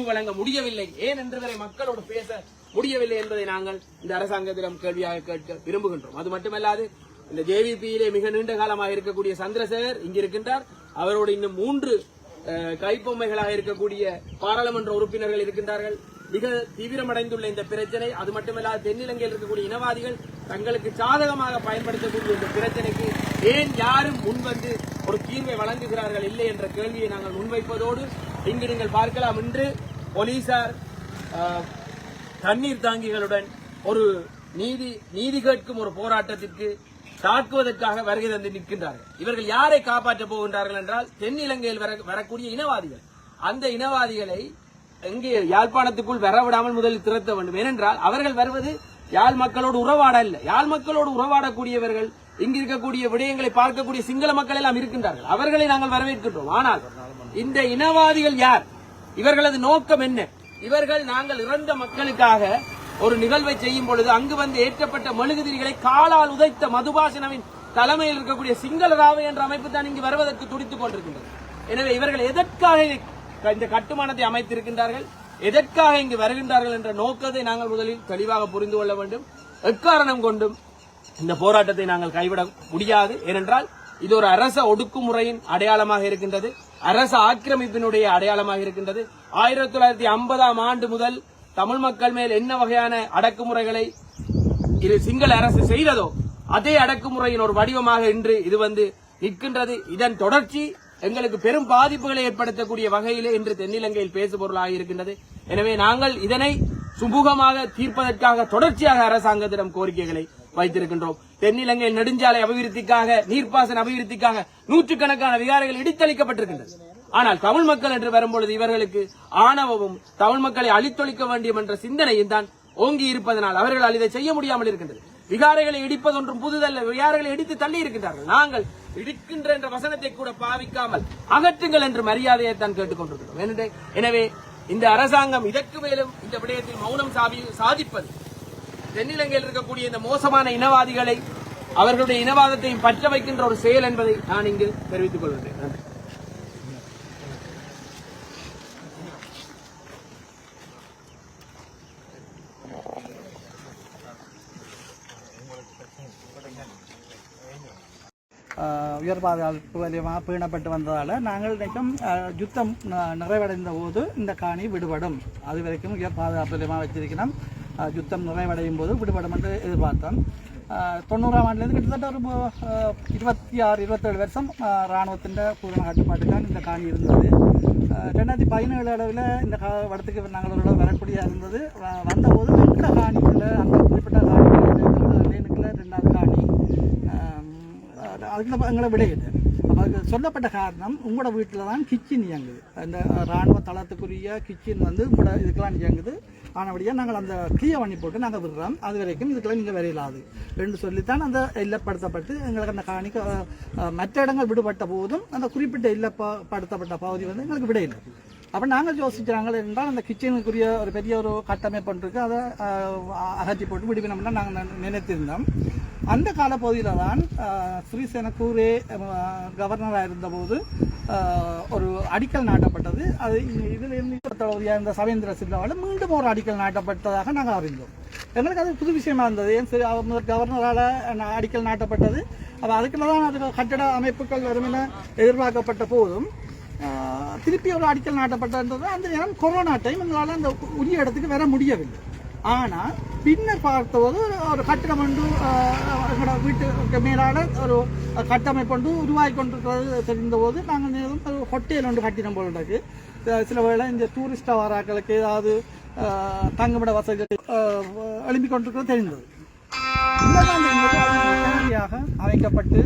தீர்வு வழங்க முடியவில்லை. ஏன் என்று வரை மக்களோடு பேச முடியவில்லை என்பதை நாங்கள் இந்த அரசாங்கத்திடம் கேள்வியாக கேட்க விரும்புகின்றோம். அது மட்டுமல்லாது இந்த ஜேவிபியிலே மிக நீண்ட காலமாக இருக்கக்கூடிய சந்திரசேகர் இங்கு இருக்கின்றார். அவரோடு இன்னும் மூன்று கைப்பொம்மைகளாக இருக்கக்கூடிய பாராளுமன்ற உறுப்பினர்கள் இருக்கின்றார்கள். மிக தீவிரமடைந்துள்ள இந்த பிரச்சனை அது மட்டுமல்லாது தென்னிலங்கையில் இருக்கக்கூடிய இனவாதிகள் தங்களுக்கு சாதகமாக பயன்படுத்தக்கூடிய இந்த பிரச்சனைக்கு ஏன் யாரும் முன்வந்து ஒரு தீர்வை வழங்குகிறார்கள் இல்லை என்ற கேள்வியை நாங்கள் முன்வைப்பதோடு இங்கு நீங்கள் பார்க்கலாம் இன்று போலீசார் தண்ணீர் தாங்கிகளுடன் ஒரு நீதி நீதி கேட்கும் ஒரு போராட்டத்திற்கு தாக்குவதற்காக வருகை தந்து நிற்கின்றார்கள். இவர்கள் யாரை காப்பாற்றப் போகின்றார்கள் என்றால் தென்னிலங்கையில் வர- வரக்கூடிய இனவாதிகள். அந்த இனவாதிகளை எங்கே யாழ்ப்பாணத்துக்குள் வரவிடாமல் முதலில் திரத்த வேண்டும். ஏனென்றால் அவர்கள் வருவது யாழ் மக்களோடு உறவாட இல்லை யாழ் மக்களோடு உறவாடக்கூடியவர்கள் இங்கு இருக்கக்கூடிய விடயங்களை பார்க்கக்கூடிய சிங்கள மக்கள் எல்லாம் இருக்கின்றார்கள். அவர்களை நாங்கள் வரவேற்கின்றோம். ஆனால் இந்த இனவாதிகள் யார்? இவர்களது நோக்கம் என்ன? இவர்கள் நாங்கள் இறந்த மக்களுக்காக ஒரு நிகழ்வை செய்யும் பொழுது அங்கு வந்து ஏற்றப்பட்ட மெழுகுதிரிகளை காலால் உதைத்த மதுபாசனவின் தலைமையில் இருக்கக்கூடிய சிங்கள ராவை என்ற அமைப்பு தான் இங்கு வருவதற்கு துடித்துக் கொண்டிருக்கின்றது. எனவே இவர்கள் எதற்காக இந்த கட்டுமானத்தை அமைத்திருக்கின்றார்கள்? எதற்காக இங்கு வருகின்றார்கள் என்ற நோக்கத்தை நாங்கள் முதலில் தெளிவாக புரிந்து கொள்ள வேண்டும். எக்காரணம் கொண்டும் இந்த போராட்டத்தை நாங்கள் கைவிட முடியாது. ஏனென்றால் இது ஒரு அரச ஒடுக்குமுறையின் அடையாளமாக இருக்கின்றது. அரச ஆக்கிரமிப்பினுடைய அடையாளமாக இருக்கின்றது. ஆயிரத்தி தொள்ளாயிரத்தி ஐம்பதாம் ஆண்டு முதல் தமிழ் மக்கள் மேல் என்ன வகையான அடக்குமுறைகளை இது சிங்கள அரசு செய்ததோ அதே அடக்குமுறையின் ஒரு வடிவமாக இன்று இது வந்து நிற்கின்றது. இதன் தொடர்ச்சி எங்களுக்கு பெரும் பாதிப்புகளை ஏற்படுத்தக்கூடிய வகையிலே இன்று தென்னிலங்கையில் பேசுபொருளாக இருக்கின்றது. எனவே நாங்கள் இதனை சுமூகமாக தீர்ப்பதற்காக தொடர்ச்சியாக அரசாங்கத்திடம் கோரிக்கைகளை வைத்திருக்கின்றோம். தென்னிலங்கையில் நெடுஞ்சாலை அபிவிருத்திக்காக நீர்ப்பாசன அபிவிருத்திக்காக நூற்றுக்கணக்கான விகாரைகள் இடித்தளிக்கப்பட்டிருக்கின்றது. ஆனால் தமிழ் மக்கள் என்று வரும்பொழுது இவர்களுக்கு ஆணவமும் தமிழ் மக்களை அழித்தொழிக்க வேண்டும் என்ற சிந்தனையும் தான் ஓங்கி இருப்பதனால் அவர்களால் இதை செய்ய முடியாமல் இருக்கின்றது. விகாரைகளை இடிப்பதொன்றும் புதுதல்ல. விகாரைகளை இடித்து தள்ளி இருக்கின்றார்கள். நாங்கள் இடிக்கின்ற என்ற வசனத்தை கூட பாவிக்காமல் அகற்றுங்கள் என்று மரியாதையை தான் கேட்டுக்கொண்டிருக்கிறோம். எனவே- எனவே இந்த அரசாங்கம் இதற்கு மேலும் இந்த விடயத்தில் மௌனம் சாதிப்பது. தென்னிலங்கையில் இருக்கக்கூடிய இந்த மோசமான இனவாதிகளை அவர்களுடைய இனவாதத்தையும் பற்ற வைக்கின்ற ஒரு செயல் என்பதை நான் இங்கு தெரிவித்துக் கொள்கிறேன் நன்றி. உயர் பாதுகாப்பு வலியமாக பீணப்பட்டு வந்ததால் நாங்கள் நினைக்கும் யுத்தம் நிறைவடைந்த போது இந்த காணி விடுபடும். அது வரைக்கும் உயர் பாதுகாப்பு வலியமாக வச்சிருக்கிறோம் யுத்தம் நிறைவடையும் போது விடுபடும் என்று எதிர்பார்த்தோம். தொண்ணூறாம் ஆண்டுலேருந்து கிட்டத்தட்ட ஒரு இருபத்தி ஆறு இருபத்தேழு வருஷம் இராணுவத்தின் பூரண கட்டுப்பாட்டு தான் இந்த காணி இருந்தது ரெண்டாயிரத்தி பதினேழு அளவில் இந்த கா வடத்துக்கு நாங்கள் ஒரு வரக்கூடிய இருந்தது வந்தபோது ரெண்டு காணிக்குள்ள அந்த குறிப்பிட்ட காணி லேனுக்குள்ள ரெண்டாவது காணி அதுக்குள்ள எங்களை விடையிட்டு அது சொல்லப்பட்ட காரணம் உங்களோட வீட்டில் தான் கிச்சன் இயங்குது. அந்த இராணுவ தளத்துக்குரிய கிச்சன் வந்து உங்களோட இதுக்கெல்லாம் இயங்குது. ஆனபடியாக நாங்கள் அந்த கீயை பண்ணி போட்டு நாங்கள் விடுறோம். அது வரைக்கும் இதுக்கெல்லாம் நீங்கள் வரையிலாது என்று சொல்லித்தான் அந்த இல்லப்படுத்தப்பட்டு எங்களுக்கு அந்த காணிக்க மற்ற இடங்கள் விடுபட்ட போதும் அந்த குறிப்பிட்ட இல்லப்படுத்தப்பட்ட பகுதி வந்து எங்களுக்கு விடையில்லை அப்போ நாங்கள் யோசிக்கிறாங்க என்றால் அந்த கிச்சனுக்குரிய ஒரு பெரிய ஒரு கட்டமைப்பு இருக்கு. அதை அகற்றி போட்டு விடுவினோம்னா நாங்கள் நினைத்திருந்தோம். அந்த காலப்பகுதியில் தான் ஸ்ரீசேன கூரே கவர்னராக இருந்தபோது ஒரு அடிக்கல் நாட்டப்பட்டது. அது இதில் இருந்து தளபதியாக இருந்த சவேந்திர சில்லாவால் மீண்டும் ஒரு அடிக்கல் நாட்டப்பட்டதாக நாங்கள் அறிந்தோம். எங்களுக்கு அது புது விஷயமா இருந்தது. ஏன் சரி அவர் முதல் கவர்னரால் அடிக்கல் நாட்டப்பட்டது. அப்போ அதுக்குள்ள தான் அது கட்டட அமைப்புகள் வரும் என எதிர்பார்க்கப்பட்ட போதும் திருப்பி ஒரு அடிக்கல் நாட்டப்பட்டது. அந்த நேரம் கொரோனா டைம் எங்களால் அந்த உரிய இடத்துக்கு வர முடியவில்லை. ஆனால் பின்னர் பார்த்தபோது ஒரு கட்டிடம் ஒன்று எங்களோட வீட்டுக்கு மேலான ஒரு கட்டமைப்பு ஒன்று உருவாகி கொண்டிருக்கிறது தெரிந்தபோது நாங்கள் நேரம் ஒரு ஹோட்டல் ஒன்று கட்டிடம் போல் இருக்கு. சில வேளை இந்த டூரிஸ்ட் வராக்களுக்கு ஏதாவது தங்குமிட வசதிகள் ஆஹ் எழும்பிக் கொண்டிருக்கிறது தெரிந்தது. அமைக்கப்பட்டு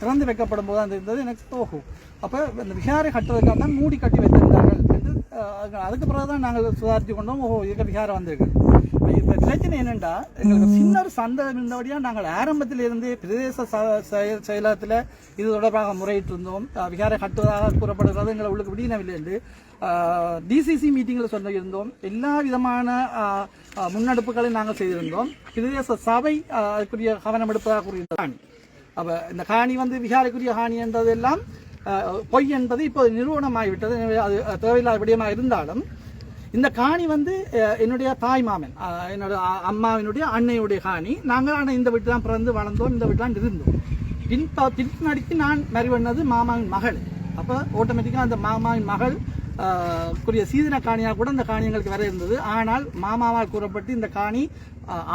திறந்து வைக்கப்படும் போது அந்த இருந்தது எனக்கு ஓஹோ அப்போ இந்த விகாரை கட்டுவதற்காக தான் மூடி கட்டி வைத்திருந்தார்கள் என்று அதுக்கு பிறகு தான் நாங்கள் சுதாரித்து கொண்டோம். ஓஹோ இதுக்கு விகாரம் வந்திருக்கு. இப்போ பிரச்சனை என்னென்னா எங்களுக்கு சின்ன ஒரு சந்தேகம் இருந்தபடியாக நாங்கள் ஆரம்பத்தில் இருந்தே பிரதேச செயல் செயலகத்தில் இது தொடர்பாக முறையிட்டு இருந்தோம். விகாரை கட்டுவதாக கூறப்படுகிறது. எங்களை உள்ளுக்கு விடியனவில்லை என்று டிசிசி மீட்டிங்கில் சொல்லியிருந்தோம் எல்லா விதமான ஆஹ், ஆஹ், முன்னெடுப்புகளை நாங்கள் செய்திருந்தோம். பிரதேச சபை அதுக்குரிய கவனம் எடுப்பதாக கூறியிருந்தாங்க அப்போ இந்த காணி வந்து விகாரைக்குரிய காணி என்றதெல்லாம் பொய் என்பது இப்போது நிறுவனமாகிவிட்டது அது தேவையில்லாத விடயமாக இருந்தாலும் இந்த காணி வந்து என்னுடைய தாய் மாமன் என்னோட அம்மாவினுடைய அன்னையுடைய காணி. நாங்கள் ஆனால் இந்த வீட்டு தான் பிறந்து வளர்ந்தோம் இந்த வீட்டு தான் இருந்தோம் பின் பின்னாடிக்கு நான் மறிவண்ணது மாமாவின் மகள். அப்போ ஆட்டோமேட்டிக்காக அந்த மாமாவின் மகள் குரிய சீதன காணியாக கூட இந்த காணி எங்களுக்கு வர இருந்தது. ஆனால் மாமாவால் கூறப்பட்டு இந்த காணி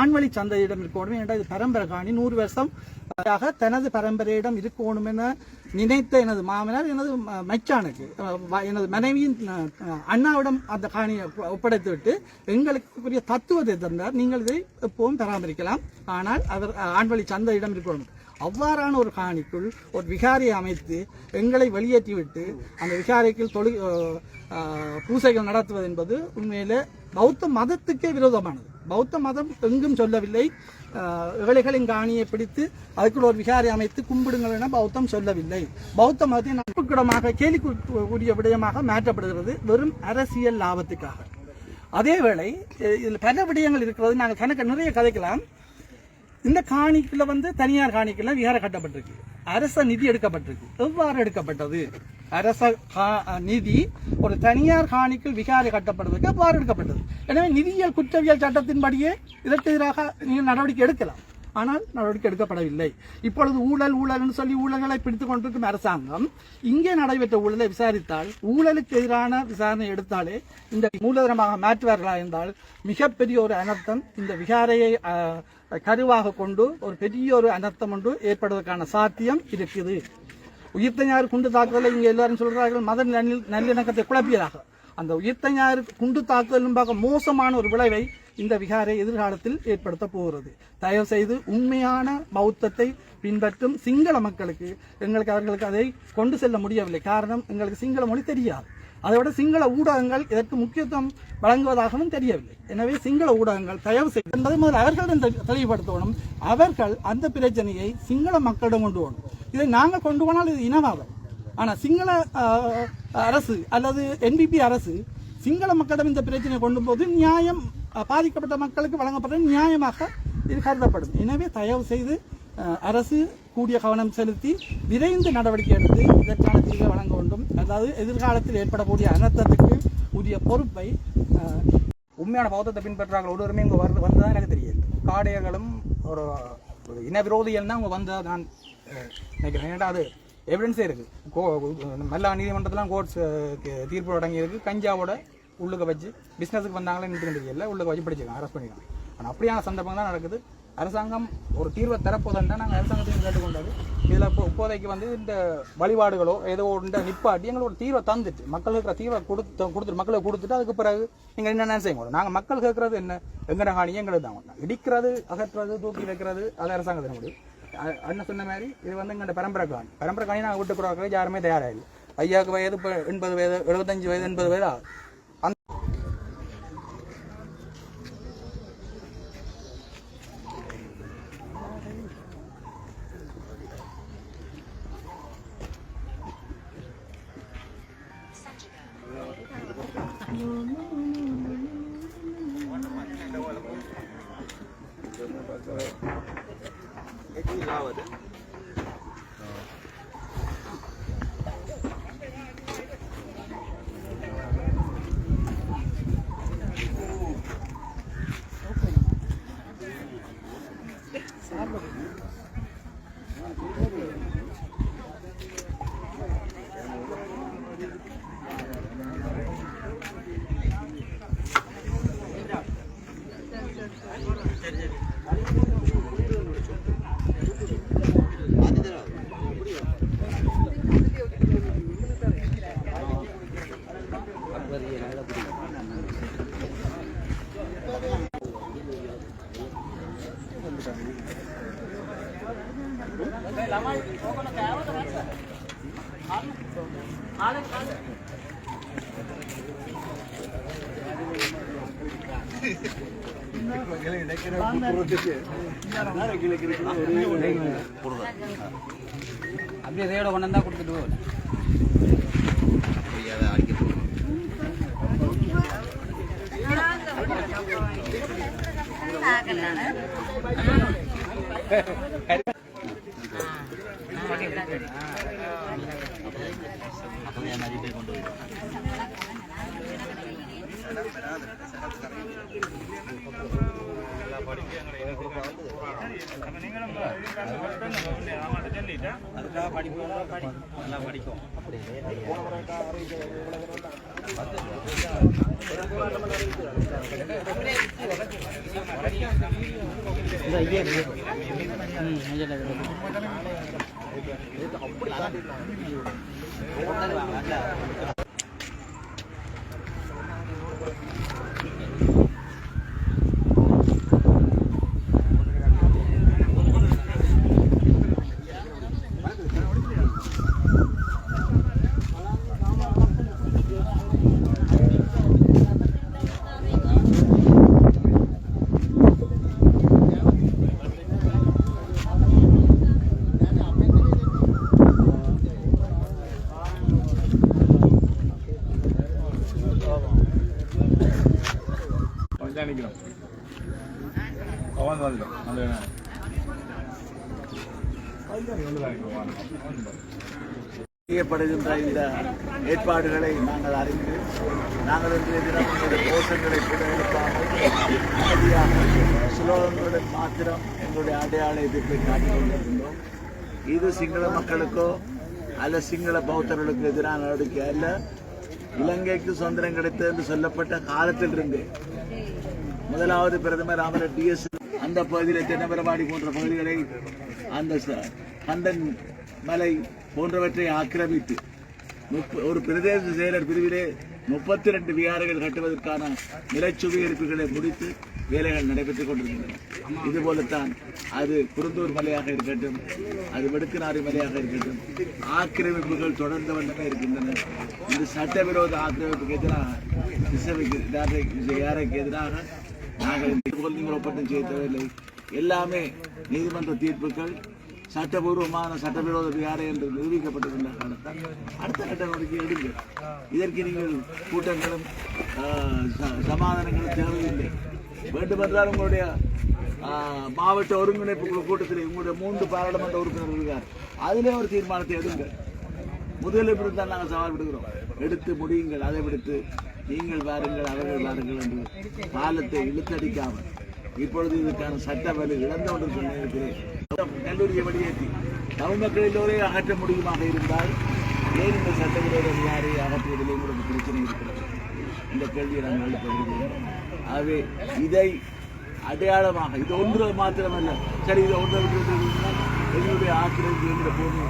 ஆண்வழி சந்தையிடம் இருக்கணும் ஏன்டா இது பரம்பரை காணி நூறு வருஷம் அதாக தனது பரம்பரையிடம் இருக்கணும் என நினைத்த எனது மாமனார் எனது மச்சானுக்கு எனது மனைவியின் அண்ணாவிடம் அந்த காணியை ஒப்படைத்துவிட்டு ஒப்படைத்து விட்டு எங்களுக்குரிய தத்துவத்தை தந்தார். நீங்கள் இதை எப்பவும் பராமரிக்கலாம். ஆனால் அவர் ஆஹ், ஆண்வழி சந்தையிடம் இருக்கணும். அவ்வாறான ஒரு காணிக்குள் ஒரு விகாரியை அமைத்து எங்களை வெளியேற்றிவிட்டு அந்த விகாரிக்குள் தொழில் பூசைகள் நடத்துவது என்பது உண்மையிலே பௌத்த மதத்துக்கே விரோதமானது. பௌத்த மதம் எங்கும் சொல்லவில்லை. அஹ், ஏழைகளின் காணியை பிடித்து அதுக்குள் ஒரு விகாரி அமைத்து கும்பிடுங்கள் என பௌத்தம் சொல்லவில்லை. பௌத்த மதத்தின் நட்புக்கிடமாக கேலிக்குரிய விடயமாக மாற்றப்படுகிறது வெறும் அரசியல் லாபத்துக்காக. அதேவேளை இதில் பல விடயங்கள் இருக்கிறது. நாங்கள் கணக்கு நிறைய கதைக்கலாம். இந்த காணிக்குள்ள வந்து தனியார் காணிக்குள்ள விகாரம் கட்டப்பட்டிருக்கு. அரச நிதி எடுக்கப்பட்டிருக்கு. எவ்வாறு எடுக்கப்பட்டது? அரச கா- நிதி ஒரு தனியார் காணிக்குள் விகாரை கட்டப்படுவதற்கு எவ்வாறு எடுக்கப்பட்டது? எனவே நிதியியல் குற்றவியல் சட்டத்தின்படியே இதற்கு எதிராக நீங்கள் நடவடிக்கை எடுக்கலாம். ஆனால் நடவடிக்கை எடுக்கப்படவில்லை. இப்பொழுது ஊழல் ஊழல்னு சொல்லி ஊழல்களை பிடித்துக் கொண்டிருக்கும் அரசாங்கம் இங்கே நடைபெற்ற ஊழலை விசாரித்தால் ஊழலுக்கு எதிரான விசாரணை எடுத்தாலே இந்த மூலதனமாக மாற்றுவார்களா என்றால் மிகப்பெரிய ஒரு அனர்த்தம் இந்த விகாரையை கருவாக கொண்டு ஒரு பெரிய ஒரு அனர்த்தம் ஒன்று ஏற்படுவதற்கான சாத்தியம் இருக்குது உயிர்த்தஞாறு குண்டு தாக்குதலை இங்கே எல்லாரும் சொல்கிறார்கள் மத நல்ல நல்லிணக்கத்தை குழப்பியதாக. அந்த உயிர்த்தஞாறு குண்டு தாக்குதலும் பார்க்க மோசமான ஒரு விளைவை இந்த விகாரை எதிர்காலத்தில் ஏற்படுத்த போகிறது. தயவு செய்து உண்மையான பௌத்தத்தை பின்பற்றும் சிங்கள மக்களுக்கு எங்களுக்கு அவர்களுக்கு அதை கொண்டு செல்ல முடியவில்லை. காரணம் எங்களுக்கு சிங்கள மொழி தெரியாது. அதைவிட சிங்கள ஊடகங்கள் இதற்கு முக்கியத்துவம் வழங்குவதாகவும் தெரியவில்லை. எனவே சிங்கள ஊடகங்கள் தயவு செய்து என்பதை முதல் அவர்களிடம் தெளிவுபடுத்தணும். அவர்கள் அந்த பிரச்சனையை சிங்கள மக்களிடம் கொண்டு போகணும். இதை நாங்கள் கொண்டு போனால் இது இனவாதம். ஆனால் சிங்கள அரசு அல்லது என்பிபி அரசு சிங்கள மக்களிடம் இந்த பிரச்சனையை கொண்டு போது நியாயம் பாதிக்கப்பட்ட மக்களுக்கு வழங்கப்பட்ட நியாயமாக இது கருதப்படும். எனவே தயவு செய்து அரசு கூடிய கவனம் செலுத்தி விரைந்து நடவடிக்கை எடுத்து இதற்கான தீர்வை வழங்க வேண்டும். அதாவது எதிர்காலத்தில் ஏற்படக்கூடிய அனர்த்தத்துக்கு உரிய பொறுப்பை உண்மையான பௌத்தத்தை பின்பற்றார்கள் ஒருவருமே இங்கே வந்து வந்ததா எனக்கு தெரியாது. காடையர்களும் ஒரு ஒரு இன விரோதிகள் தான் அவங்க வந்ததாக நான் நினைக்கிறேன். ஏன்டா அது எவிடன்ஸே இருக்குது கோ மல்லா நீதிமன்றத்திலாம் கோர்ட்ஸ் தீர்ப்பு அடங்கியிருக்கு கஞ்சாவோட உள்ளுக்க வச்சு பிஸ்னஸுக்கு வந்தாங்களே நின்று தெரியல உள்ளுக்க வச்சு படிச்சிருக்காங்க. அரெஸ்ட் பண்ணிக்கலாம் ஆனால் அப்படியான சந்தர்ப்பம் தான் நடக்குது. அரசாங்கம் ஒரு தீர்வை தரப்போதான் தான் நாங்கள் அரசாங்கத்தையும் கேட்டுக்கொண்டது. இதில் இப்போ இப்போதைக்கு வந்து இந்த வழிபாடுகளோ ஏதோ ஒன்று நிப்பாட்டி எங்களுக்கு ஒரு தீர்வை தந்துட்டு மக்களுக்கு இருக்கிற தீர்வை கொடுத்து கொடுத்துட்டு மக்களை கொடுத்துட்டு அதுக்கு பிறகு நீங்கள் என்னென்ன செய்ய முடியும் நாங்கள் மக்கள் கேட்குறது என்ன? எங்கட காணி எங்களுக்கு தான் இடிக்கிறது அகற்றுறது தூக்கி வைக்கிறது அது அரசாங்கத்தின் முடியும் அண்ணன் சொன்ன மாதிரி இது வந்து எங்கள்கிட்ட பரம்பரை காணி. பரம்பரை காணி நாங்கள் விட்டு கொடுக்கறது யாருமே தயாராக இல்லை. ஐயாவுக்கு வயது இப்போ எண்பது வயது எழுபத்தஞ்சு வயது எண்பது வயது ஆகுது. அந்த அப்படியே இதோட கொண்டு வந்தா கொடுத்துட்டு பார்க்கல படிப்போம். நல்லா படிக்கும் அப்படி போகல செய்யப்படுகின்ற இந்த ஏற்பாடுகளை நாங்கள் அறிந்து நாங்கள் இன்றைய தினம் இந்த கோஷங்களை கூட எடுக்காமல் அமைதியாக சுலோகங்களுடன் மாத்திரம் எங்களுடைய அடையாள எதிர்ப்பை காட்டிக் கொண்டிருக்கின்றோம் இது சிங்கள மக்களுக்கோ அல்ல சிங்கள பௌத்தர்களுக்கு எதிரான நடவடிக்கை அல்ல. இலங்கைக்கு சுதந்திரம் கிடைத்தது என்று சொல்லப்பட்ட காலத்திலிருந்து முதலாவது பிரதமர் அமரர் டிஎஸ் அந்த பகுதியில் தென்னமரவாடி போன்ற பகுதிகளை அந்த ச- கந்தன் மலை போன்றவற்றை ஆக்கிரமித்து முப்ப- ஒரு பிரதேச செயலர் பிரிவிலே முப்பத்தி ரெண்டு விகாரங்கள் கட்டுவதற்கான நிலச்சுவீகரிப்புகளை முடித்து வேலைகள் நடைபெற்றுக் கொண்டிருக்கின்றன. இதுபோலத்தான் அது குருந்தூர் மலையாக இருக்கட்டும் அது வெடுக்கநாறு மலையாக இருக்கட்டும் ஆக்கிரமிப்புகள் தொடர்ந்து வண்ணமே இருக்கின்றன. இது சட்டவிரோத ஆக்கிரமிப்புக்கு எதிராக இசைக்கு யாரைக்கு எதிராக நாங்கள் இந்த ஒப்பந்தம் செய்ய தேவையில்லை. எல்லாமே நீதிமன்ற தீர்ப்புகள் சட்டபூர்வமான சட்டவிரோத விகாரை என்று நிரூபிக்கப்பட்டிருக்கின்ற காரணத்தால் அடுத்த கட்ட நடவடிக்கை எடுங்க இதற்கு நீங்கள் கூட்டங்களும் ச- சமாதானங்களும் தேவையில்லை. வேண்டுமென்றால் உங்களுடைய மாவட்ட ஒருங்கிணைப்பு குழு கூட்டத்தில் உங்களுடைய மூன்று பாராளுமன்ற உறுப்பினர்கள் இருக்கார். அதிலே ஒரு தீர்மானத்தை எடுங்க முதலில் இருந்தால் நாங்கள் சவால் விடுகிறோம். எடுத்து முடியுங்கள். அதை விடுத்து நீங்கள் வாருங்கள் அவர்கள் வாருங்கள் என்று காலத்தை இழுத்தடிக்காமல் இப்பொழுது இதற்கான சட்ட வலு இழந்து கொண்டிருக்கிற கல்லூரியை வெளியேற்றி தமிழ் மக்கள் எல்லோரையும் அகற்ற முடியுமாக இருந்தால் ஏன் இந்த சட்டவிரோத யாரை அகற்றுவதிலே உங்களுக்கு பிரச்சனை இருக்கிறது இந்த கேள்வியை நான் எழுப்ப விரும்புகிறேன் ஆகவே இதை அடையாளமாக இது ஒன்று மாத்திரமல்ல சரி இது ஒன்றை விட்டு எங்களுடைய ஆக்கிரமிப்பு என்ற போது